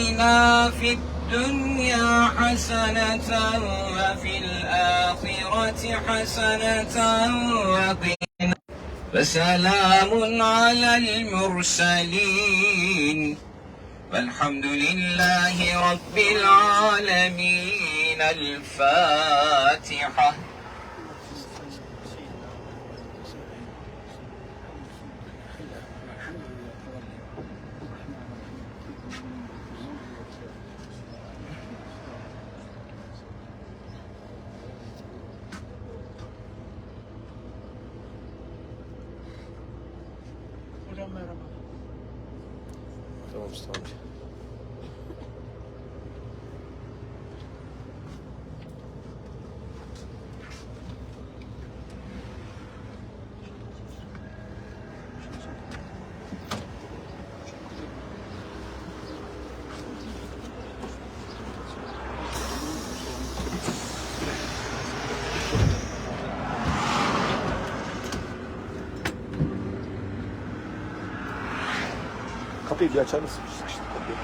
آتنا في الدنيا حسنة وفي الآخرة حسنة وقنا فسلام على المرسلين والحمد لله رب العالمين الفاتحة Hocam merhaba. Tamam usta amca. Bir açar mısın? Sıkıştı kapıyı.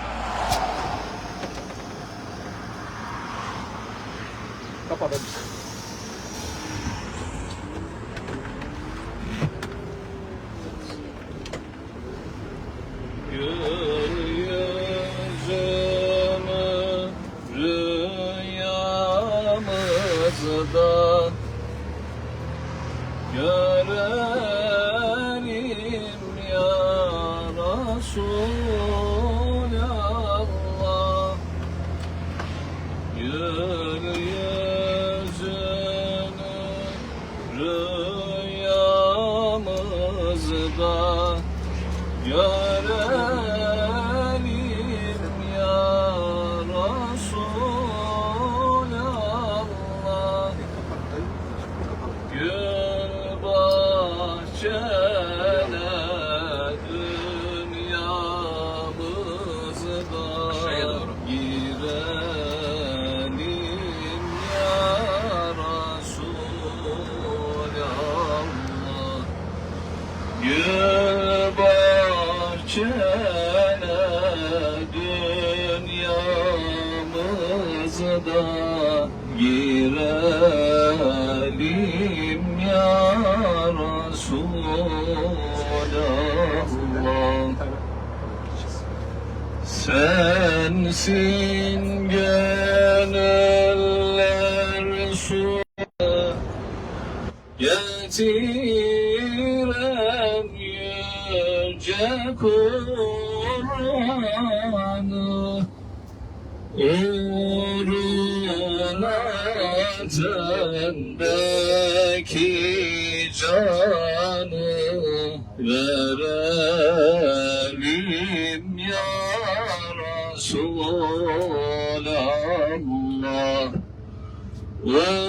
Bahçene dünyamızda girelim ya Resulallah. Sensin gönüller Kur'an'ı Uğruna tendeki canı verelim. Ya Resulallah Uğruna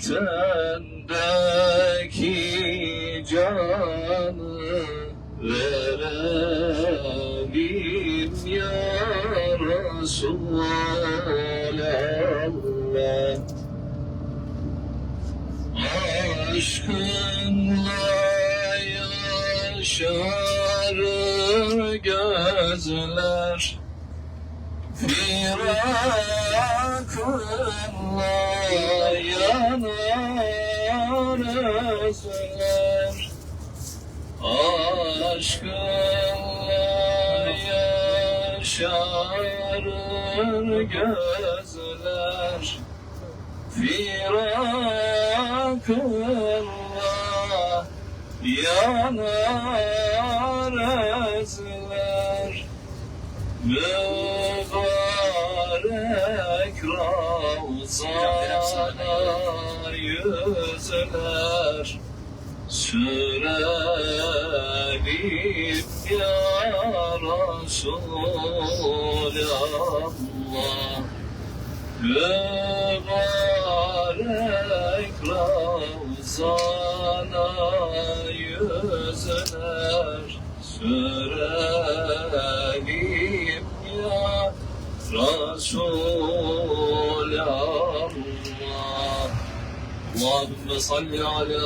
tendeki verelim ya Resulallah Aşkınla yaşar gözler. Firakınla yanar özler Aşkınla yaşar gözler. Firakınla yanar özler Mübarek Ravzana yüzler Sürelim ya Resulallah Mübarek Ravzana yüzler Sürelim ya Resulallah اللهم صل على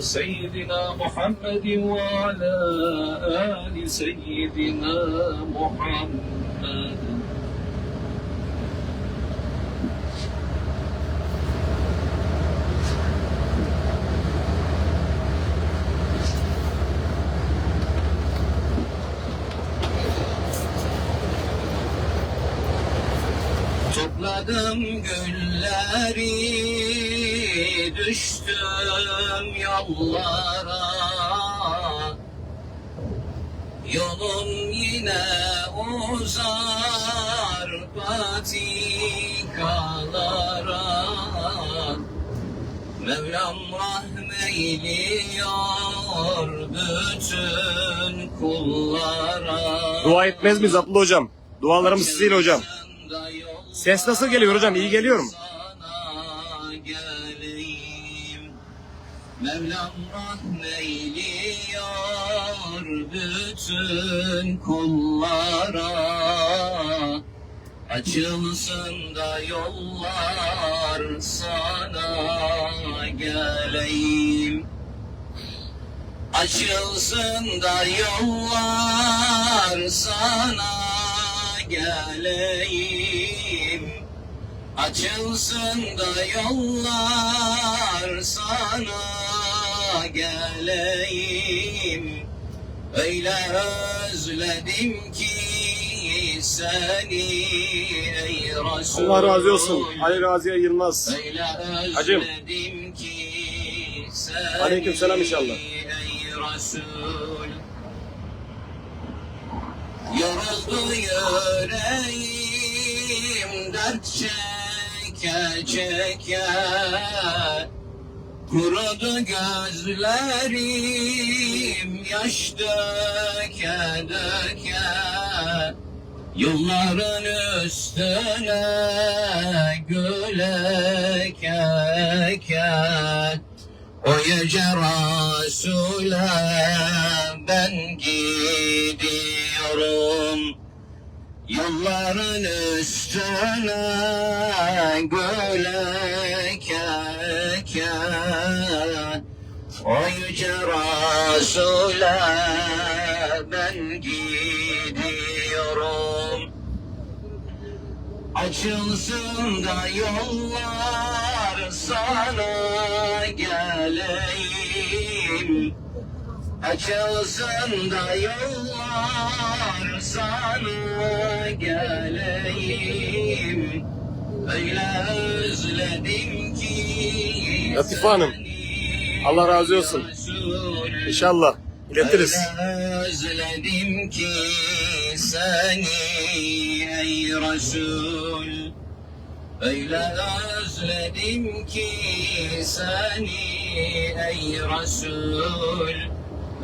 سيدنا محمد وعلى آل سيدنا محمد. Topladım gülleri, düştüm yollara. Yolum yine uzar patikalara. Mevlam rahmeyliyor bütün kullara. Dua etmez miyiz Abdullah hocam? Dualarımız sizinle hocam. Ses nasıl geliyor hocam? İyi geliyor mu? Mevlam rahmeyliyor bütün kullara. Açılsın da yollar sana geleyim. Açılsın da yollar sana geleyim. Açılsın da yollar sana geleyim. Öyle özledim ki seni ey Resul. Allah razı olsun. Ali Raziye Yılmaz. Hacım. seni Aleykümselam inşallah. Yoruldu yüreğim dert çeke çeke Kurudu gözlerim yaş döke döke Yolların üstüne güle keke o yüce Resul'e ben gidiyorum. Yolların üstüne göle O yüce Resul'e ben gidiyorum. Açılsın da yollar sana geleyim. Açılsın da yollar sana geleyim Öyle özledim ki Latife Hanım, Allah razı olsun. İnşallah iletiriz. Öyle özledim ki seni ey Resul Öyle özledim ki seni ey Resul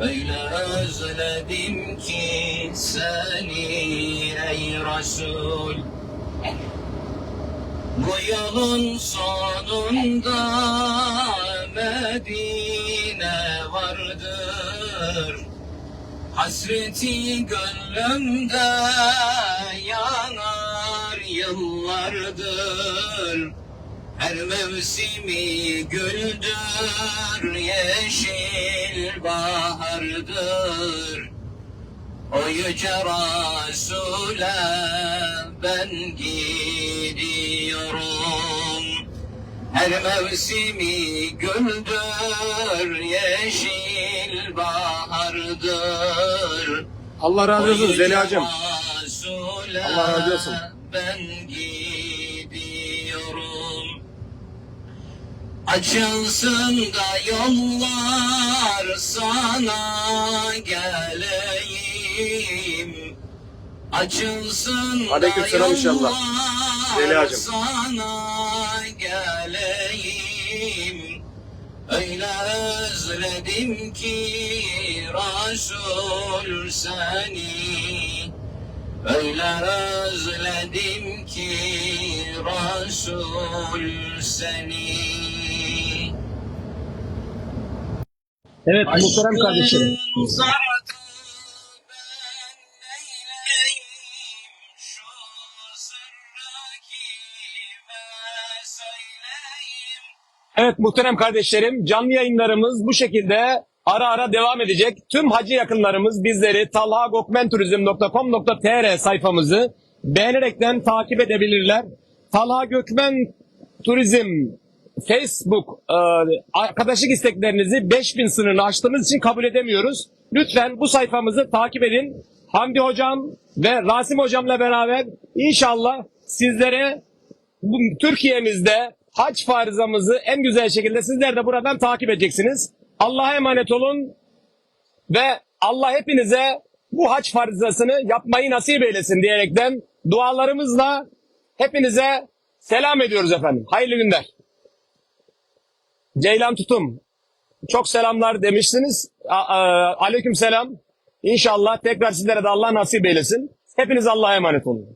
Öyle özledim ki seni ey Resul Bu yolun sonunda Medine vardır. Hasreti gönlümde yanar yıllardır. Her mevsimi güldür yeşil bahardır. O yüce Resul'e ben gidiyorum her mevsimi güldür yeşil bahardır. Allah razı olsun Zeliha'cığım. Allah razı olsun. Ben gidiyorum. Açılsın da yollar sana geleyim. Açılsın Aleykümselam da inşallah. yollar Zeliha'cığım. sana geleyim. Öyle özledim ki Resul seni Öyle özledim ki Resul seni Evet muhterem kardeşlerim. Evet muhterem kardeşlerim canlı yayınlarımız bu şekilde ara ara devam edecek. Tüm hacı yakınlarımız bizleri talhagokmenturizm.com.tr sayfamızı beğenerekten takip edebilirler. Talha Gökmen Turizm Facebook e, arkadaşlık isteklerinizi 5000 sınırını aştığımız için kabul edemiyoruz. Lütfen bu sayfamızı takip edin. Hamdi Hocam ve Rasim Hocam'la beraber inşallah sizlere Türkiye'mizde hac farizamızı en güzel şekilde sizler de buradan takip edeceksiniz. Allah'a emanet olun ve Allah hepinize bu hac farizasını yapmayı nasip eylesin diyerekten dualarımızla hepinize selam ediyoruz efendim. Hayırlı günler. Ceylan Tutum. Çok selamlar demiştiniz. Aleyküm selam. İnşallah tekrar sizlere de Allah nasip eylesin. Hepiniz Allah'a emanet olun.